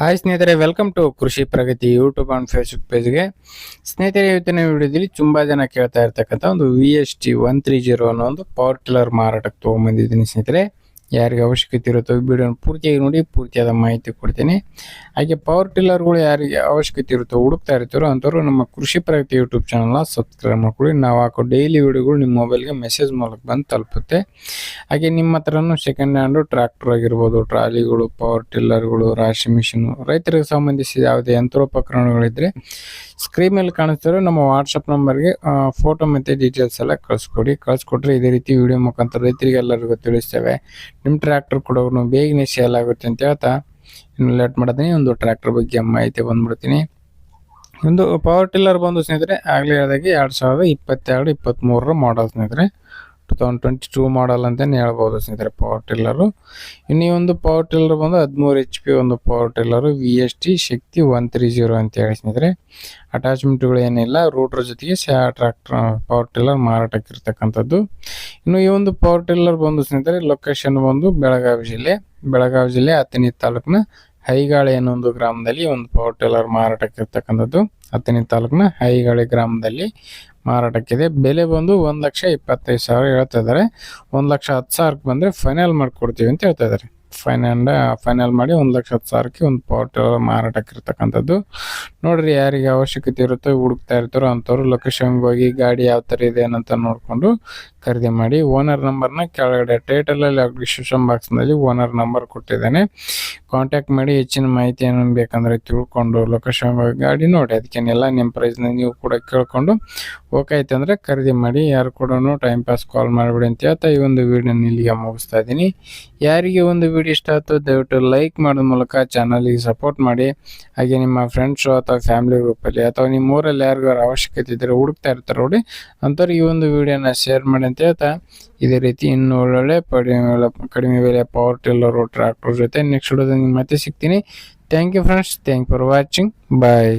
Hi ಸ್ನೇಹಿತರೆ welcome to Krishi Pragati YouTube and Facebook ಪೇಜ್ಗೆ ಸ್ನೇಹಿತರೆ, ಇವತ್ತಿನ ವಿಡಿಯೋದಲ್ಲಿ ತುಂಬ ಜನ ಕೇಳ್ತಾ ಇರ್ತಕ್ಕಂಥ ಒಂದು V S T one three zero ಅನ್ನೋ ಒಂದು ಪವರ್ ಟಿಲ್ಲರ್ ಮಾರಾಟಕ್ಕೆ ತೊಗೊಂಬಂದಿದ್ದೀನಿ ಸ್ನೇಹಿತರೆ. ಯಾರಿಗೆ ಅವಶ್ಯಕತೆ ಇರುತ್ತೋ ವಿಡಿಯೋನ ಪೂರ್ತಿಯಾಗಿ ನೋಡಿ, ಪೂರ್ತಿಯಾದ ಮಾಹಿತಿ ಕೊಡ್ತೀನಿ. ಹಾಗೆ ಪವರ್ ಟಿಲ್ಲರ್ಗಳು ಯಾರಿಗೆ ಅವಶ್ಯಕತೆ ಇರುತ್ತೋ, ಹುಡುಕ್ತಾ ಇರ್ತಾರೋ ಅಂಥವ್ರು ನಮ್ಮ ಕೃಷಿ ಪ್ರಗತಿ ಯೂಟ್ಯೂಬ್ ಚಾನಲ್ನ ಸಬ್ಸ್ಕ್ರೈಬ್ ಮಾಡ್ಕೊಳ್ಳಿ. ನಾವು ಹಾಕೋ ಡೈಲಿ ವಿಡಿಯೋಗಳು ನಿಮ್ಮ ಮೊಬೈಲ್ಗೆ ಮೆಸೇಜ್ ಮೂಲಕ ಬಂದು ತಲುಪುತ್ತೆ. ಹಾಗೆ ನಿಮ್ಮ ಹತ್ರನೂ ಸೆಕೆಂಡ್ ಹ್ಯಾಂಡು ಟ್ರ್ಯಾಕ್ಟರ್ ಆಗಿರ್ಬೋದು ಟ್ರಾಲಿಗಳು ಪವರ್ ಟಿಲ್ಲರ್ಗಳು ರಾಶಿ ಮಿಷಿನು ರೈತರಿಗೆ ಸಂಬಂಧಿಸಿದ ಯಾವುದೇ ಯಂತ್ರೋಪಕರಣಗಳಿದ್ರೆ ಸ್ಕ್ರೀನ್ ಮೇಲೆ ಕಾಣಿಸ್ತಿರೋ ನಮ್ಮ ವಾಟ್ಸಪ್ ನಂಬರ್ಗೆ ಫೋಟೋ ಮತ್ತು ಡೀಟೇಲ್ಸ್ ಎಲ್ಲ ಕಳಿಸ್ಕೊಡಿ. ಕಳಿಸ್ಕೊಟ್ರೆ ಇದೇ ರೀತಿ ವಿಡಿಯೋ ಮುಖಾಂತರ ರೈತರಿಗೆ ಎಲ್ಲರಿಗೂ ತಿಳಿಸ್ತೇವೆ ನಿಮ್ಮ ಟ್ರ್ಯಾಕ್ಟರ್ ಕೊಡೋನು ಬೇಗನೆ ಸೇಲ್ ಆಗುತ್ತೆ ಅಂತ ಹೇಳ್ತಾ, ಇನ್ನು ಲೇಟ್ ಮಾಡ್ತೀನಿ. ಒಂದು ಟ್ರ್ಯಾಕ್ಟರ್ ಬಗ್ಗೆ ಮಾಹಿತಿ ಬಂದ್ಬಿಡ್ತೀನಿ. ಒಂದು ಪವರ್ ಟಿಲ್ಲರ್ ಬಂದು ಸ್ನೇಹಿತರೆ, ಆಗಲೇ ಹೇಳಿದಾಗೆ ಎರಡು ಸಾವಿರದ ಇಪ್ಪತ್ತೆರಡು ಇಪ್ಪತ್ತ್ಮೂರರ ಮಾಡಲ್ ಸ್ನೇಹಿತರೆ. Two thousand twenty two model ಅಂತಲೇ ಹೇಳ್ಬೋದು ಸ್ನೇಹಿತರೆ ಪವರ್ ಟಿಲ್ಲರು ಇನ್ನು ಈ ಒಂದು ಪವರ್ ಟಿಲ್ಲರ್ ಬಂದು ಹದಿಮೂರು ಎಚ್ ಪಿ ಒಂದು power tiller V S T Shakti one three zero ಅಂತ ಹೇಳಿ ಸ್ನೇಹಿತರೆ. ಅಟ್ಯಾಚ್ಮೆಂಟ್ಗಳು ಏನಿಲ್ಲ ರೂಟ್ರ್ ಜೊತೆಗೆ ಸ್ಯಾ ಟ್ರ್ಯಾಕ್ಟರ್ ಪವರ್ ಟಿಲ್ಲರ್ ಮಾರಾಟಕ್ಕೆ ಇರ್ತಕ್ಕಂಥದ್ದು ಇನ್ನು ಈ ಒಂದು ಪವರ್ ಟಿಲ್ಲರ್ ಬಂದು ಸ್ನೇಹಿತರೆ ಲೊಕೇಶನ್ ಬಂದು ಬೆಳಗಾವಿ ಜಿಲ್ಲೆ. ಬೆಳಗಾವಿ ಜಿಲ್ಲೆ ಹತ್ತನೇ ತಾಲೂಕಿನ ಹೈಗಾಳೆ ಅನ್ನೋ ಒಂದು ಗ್ರಾಮದಲ್ಲಿ ಒಂದು ಪವರ್ ಟಿಲ್ಲರ್ ಮಾರಾಟಕ್ಕೆ ಇರ್ತಕ್ಕಂಥದ್ದು ಹತ್ತನೇ ತಾಲೂಕಿನ ಹೈಗಳಿ ಗ್ರಾಮದಲ್ಲಿ ಮಾರಾಟಕ್ಕಿದೆ. ಬೆಲೆ ಬಂದು ಒಂದು ಲಕ್ಷ ಇಪ್ಪತ್ತೈದು ಸಾವಿರ ಹೇಳ್ತಾ ಇದ್ದಾರೆ. ಒಂದು ಲಕ್ಷ ಹತ್ತು ಸಾವಿರಕ್ಕೆ ಬಂದರೆ ಫೈನಲ್ ಮಾಡಿಕೊಡ್ತೀವಿ ಅಂತ ಹೇಳ್ತಾ ಇದ್ದಾರೆ. ಫೈನಲ್ ಫೈನಲ್ ಮಾಡಿ ಒಂದು ಲಕ್ಷ ಹತ್ತು ಸಾವಿರಕ್ಕೆ ಒಂದು ಟಿಲ್ಲರ್ ಮಾರಾಟಕ್ಕೆ ಇರ್ತಕ್ಕಂಥದ್ದು ನೋಡ್ರಿ ಯಾರಿಗೆ ಅವಶ್ಯಕತೆ ಇರುತ್ತೋ, ಹುಡುಕ್ತಾ ಇರ್ತಾರೋ ಅಂಥವ್ರು ಲೊಕೇಶನ್ಗೆ ಹೋಗಿ ಗಾಡಿ ಯಾವ ಥರ ಇದೆ ಏನಂತ ನೋಡಿಕೊಂಡು ಖರೀದಿ ಮಾಡಿ. ಓನರ್ ನಂಬರ್ನ ಕೆಳಗಡೆ ಟೈಟಲಲ್ಲಿ ಡಿಸ್ಕ್ರಿಪ್ಷನ್ ಬಾಕ್ಸ್ನಲ್ಲಿ ಓನರ್ ನಂಬರ್ ಕೊಟ್ಟಿದ್ದಾನೆ. ಕಾಂಟ್ಯಾಕ್ಟ್ ಮಾಡಿ ಹೆಚ್ಚಿನ ಮಾಹಿತಿ ಏನು ಬೇಕಂದರೆ ತಿಳ್ಕೊಂಡು ಲೊಕೇಶನ್ ಹೋಗಿ ಗಾಡಿ ನೋಡಿ. ಅದಕ್ಕೇನೆಲ್ಲ ನಿಮ್ಮ ಪ್ರೈಸ್ನ ನೀವು ಕೂಡ ಕೇಳ್ಕೊಂಡು ಓಕೆ ಆಯ್ತು ಅಂದರೆ ಖರೀದಿ ಮಾಡಿ. ಯಾರು ಕೂಡ ಟೈಮ್ ಪಾಸ್ ಕಾಲ್ ಮಾಡಿಬಿಡಿ ಅಂತ ಹೇಳ್ತಾ ಈ ಒಂದು ವಿಡಿಯೋನ ಇಲ್ಲಿಗೆ ಮುಗಿಸ್ತಾ ಇದ್ದೀನಿ. ಯಾರಿಗೆ ಒಂದು ವಿಡಿಯೋ ಇಷ್ಟ ಆಯಿತು, ದಯವಿಟ್ಟು ಲೈಕ್ ಮಾಡೋ ಮೂಲಕ ಚಾನಲಿಗೆ ಸಪೋರ್ಟ್ ಮಾಡಿ. ಹಾಗೆ ನಿಮ್ಮ ಫ್ರೆಂಡ್ಸು ಅಥವಾ ಫ್ಯಾಮಿಲಿ ಗ್ರೂಪಲ್ಲಿ ಅಥವಾ ನಿಮ್ಮ ಊರಲ್ಲಿ ಯಾರಿಗಾರು ಅವಶ್ಯಕತೆ ಇದ್ದರೆ ಹುಡುಕ್ತಾ ಇರ್ತಾರೆ ನೋಡಿ. ಅಂಥವ್ರಿಗೆ ಈ ಒಂದು ವಿಡಿಯೋನ ಶೇರ್ ಮಾಡಿ ಅಂತ ಹೇಳ್ತಾ, ಇದೇ ರೀತಿ ಇನ್ನೂ ಒಳ್ಳೊಳ್ಳೆ ಕಡಿಮೆ ಕಡಿಮೆ ಬೆಲೆ ಪವರ್ ಟಿಲ್ಲರು ಟ್ರ್ಯಾಕ್ಟರ್ ಜೊತೆ ನೆಕ್ಸ್ಟ್ ವಿಡಿಯೋದಲ್ಲಿ ಮತ್ತೆ ಸಿಗ್ತೀನಿ. Thank you friends thank for watching bye